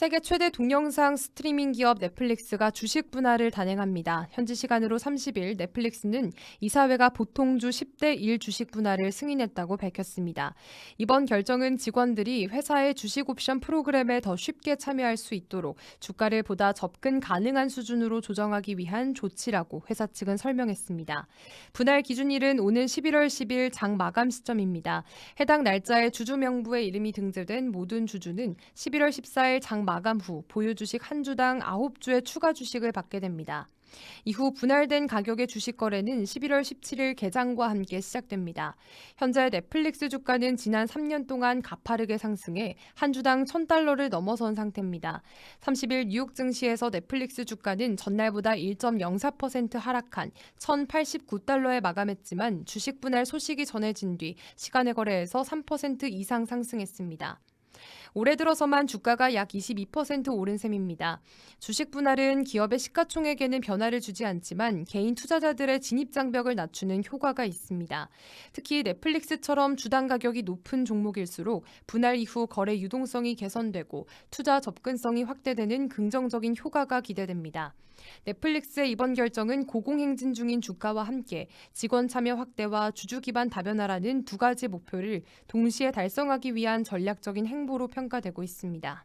세계 최대 동영상 스트리밍 기업 넷플릭스가 주식 분할을 단행합니다. 현지 시간으로 30일 넷플릭스는 이사회가 보통주 10대 1 주식 분할을 승인했다고 밝혔습니다. 이번 결정은 직원들이 회사의 주식 옵션 프로그램에 더 쉽게 참여할 수 있도록 주가를 보다 접근 가능한 수준으로 조정하기 위한 조치라고 회사 측은 설명했습니다. 분할 기준일은 오는 11월 10일 장 마감 시점입니다. 해당 날짜에 주주 명부에 이름이 등재된 모든 주주는 11월 14일 장 마감 후 보유 주식 한 주당 9주의 추가 주식을 받게 됩니다. 이후 분할된 가격의 주식 거래는 11월 17일 개장과 함께 시작됩니다. 현재 넷플릭스 주가는 지난 3년 동안 가파르게 상승해 한 주당 1000달러를 넘어선 상태입니다. 30일 뉴욕 증시에서 넷플릭스 주가는 전날보다 1.04% 하락한 1089달러에 마감했지만 주식 분할 소식이 전해진 뒤 시간의 거래에서 3% 이상 상승했습니다. 올해 들어서만 주가가 약 22% 오른 셈입니다. 주식 분할은 기업의 시가총액에는 변화를 주지 않지만 개인 투자자들의 진입 장벽을 낮추는 효과가 있습니다. 특히 넷플릭스처럼 주당 가격이 높은 종목일수록 분할 이후 거래 유동성이 개선되고 투자 접근성이 확대되는 긍정적인 효과가 기대됩니다. 넷플릭스의 이번 결정은 고공행진 중인 주가와 함께 직원 참여 확대와 주주 기반 다변화라는 두 가지 목표를 동시에 달성하기 위한 전략적인 행보로 평가되고 있습니다.